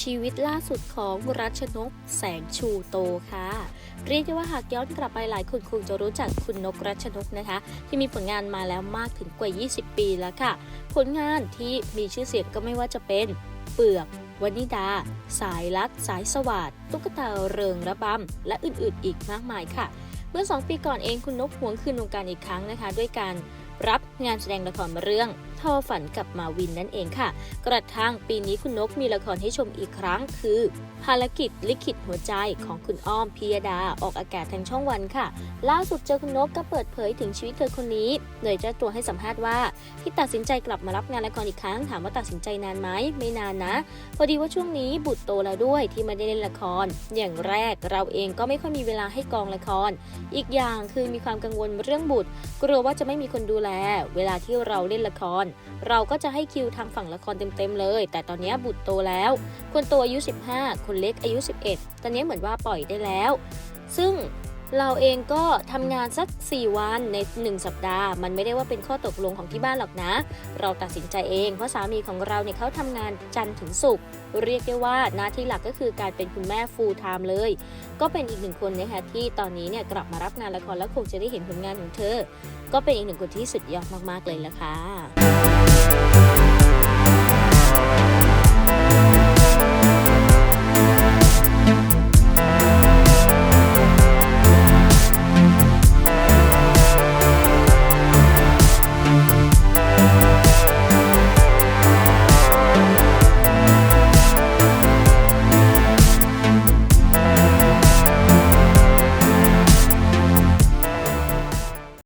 ชีวิตล่าสุดของรัชนกแสงชูโตค่ะ เรียกได้ว่าหากย้อนกลับไปหลายคนคงจะรู้จักคุณนกรัชนกนะคะ ที่มีผลงานมาแล้วมากถึงกว่า 20 ปีแล้วค่ะ ผลงานที่มีชื่อเสียงก็ไม่ว่าจะเป็น เปลือกวนิดา สายลัด สายสวัสดตุ๊กตาเริงระบำ และอื่นๆ อีกมากมายค่ะ เมื่อ 2 ปีก่อนเองคุณนกหวงคืนวงการอีกครั้งนะคะ ด้วยการรับงานแสดงละครเรื่อง ทอฝันกับมาวินนั่นเองค่ะ กระทั่งปีนี้คุณนกมีละครให้ชมอีกครั้ง คือ ภารกิจลิขิตหัวใจของคุณอ้อมพิยดาออกอากาศทางช่องวันค่ะ ล่าสุดเจอคุณนกก็เปิดเผยถึงชีวิตเธอคนนี้โดยเจ้าตัวให้สัมภาษณ์ว่า ที่ตัดสินใจกลับมารับงานละครอีกครั้งถามว่าตัดสินใจนานไหมไม่นานนะ พอดีว่าช่วงนี้บุตรโตแล้วด้วยที่ไม่ได้เล่นละคร อย่างแรกเราเองก็ไม่ค่อยมีเวลาให้กองละคร อีกอย่างคือมีความกังวลเรื่องบุตร กลัวว่าจะไม่มีคนดูแล เวลาที่เราเล่นละครเราก็จะให้คิวทางฝั่งละครเต็มๆเลย แต่ตอนนี้บุตรโตแล้ว คนโตอายุ 15 คนเล็กอายุ 11 ตอนนี้เหมือนว่าปล่อยได้แล้ว ซึ่ง เราเองก็ทำงานสัก 4 วันใน 1 สัปดาห์ มันไม่ได้ว่าเป็นข้อตกลงของที่บ้านหรอกนะ เราตัดสินใจเองเพราะสามีของเราเนี่ยเขาทำงานจันทร์ถึงศุกร์เรียกได้ว่าหน้าที่หลักก็คือการเป็นคุณแม่ full time เลย ก็เป็นอีกหนึ่งคนนะคะที่ตอนนี้เนี่ยกลับมารับงานละครแล้วคงจะได้เห็นผลงานของเธอ ก็เป็นอีกหนึ่งคนที่สุดยอดมากๆเลยละค่ะ